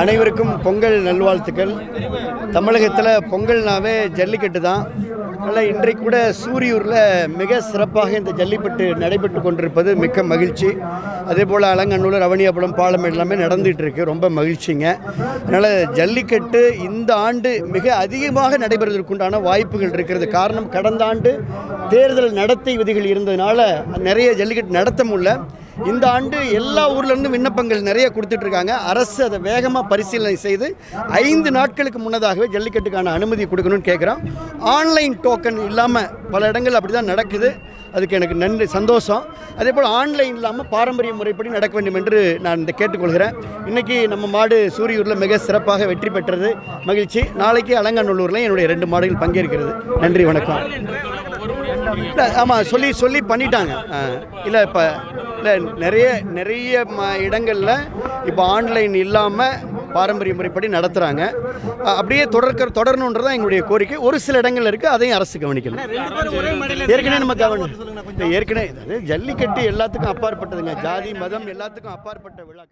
அனைவருக்கும் பொங்கல் நல்வாழ்த்துக்கள். தமிழகத்தில் பொங்கல்னாவே ஜல்லிக்கட்டு தான். அதனால் இன்றைக்கு கூட சூரியூரில் மிக சிறப்பாக இந்த ஜல்லிக்கட்டு நடைபெற்று கொண்டிருப்பது மிக்க மகிழ்ச்சி. அதே போல் அலங்கநல்லூர் ரவணியாபுரம் பாலம் எல்லாமே நடந்துகிட்டு இருக்கு. ரொம்ப மகிழ்ச்சிங்க. அதனால் ஜல்லிக்கட்டு இந்த ஆண்டு மிக அதிகமாக நடைபெறுவதற்குண்டான வாய்ப்புகள் இருக்கிறது. காரணம் கடந்த ஆண்டு தேர்தல் நடத்தை விதிகள் இருந்ததுனால நிறைய ஜல்லிக்கட்டு நடத்த முடியல. இந்த ஆண்டு எல்லா ஊர்லேருந்து விண்ணப்பங்கள் நிறைய கொடுத்துட்டு இருக்காங்க அரசு அதை வேகமாக பரிசீலனை செய்து ஐந்து நாட்களுக்கு முன்னதாகவே ஜல்லிக்கட்டுக்கான அனுமதி கொடுக்கணும்னு கேட்குறோம் ஆன்லைன் டோக்கன் இல்லாமல் பல இடங்கள் அப்படி தான் நடக்குது. அதுக்கு எனக்கு நன்றி சந்தோஷம். அதே போல் ஆன்லைன் இல்லாமல் பாரம்பரிய முறைப்படி நடக்க வேண்டும் என்று நான் இந்த கேட்டுக்கொள்கிறேன். இன்றைக்கி நம்ம மாடு சூரியூரில் மிக சிறப்பாக வெற்றி பெற்றது. மகிழ்ச்சி. நாளைக்கு அலங்காநல்லூரில் என்னுடைய ரெண்டு மாடுகள் பங்கேற்கிறது. நன்றி வணக்கம். இல்லை ஆமாம் சொல்லி சொல்லி பண்ணிட்டாங்க. இல்லை இப்போ இல்லை நிறைய நிறைய ம இடங்களில் இப்போ ஆன்லைன் இல்லாமல் பாரம்பரிய முறைப்படி நடத்துகிறாங்க அப்படியே தொடர்க்க தொடரணுன்றது தான் எங்களுடைய கோரிக்கை. ஒரு சில இடங்கள் இருக்குது அதையும் அரசு கவனிக்கணும் ஏற்கனவே நம்ம கவனம் ஏற்கனவே ஜல்லிக்கட்டு எல்லாத்துக்கும் அப்பாற்பட்டதுங்க. ஜாதி மதம் எல்லாத்துக்கும் அப்பாற்பட்ட விழா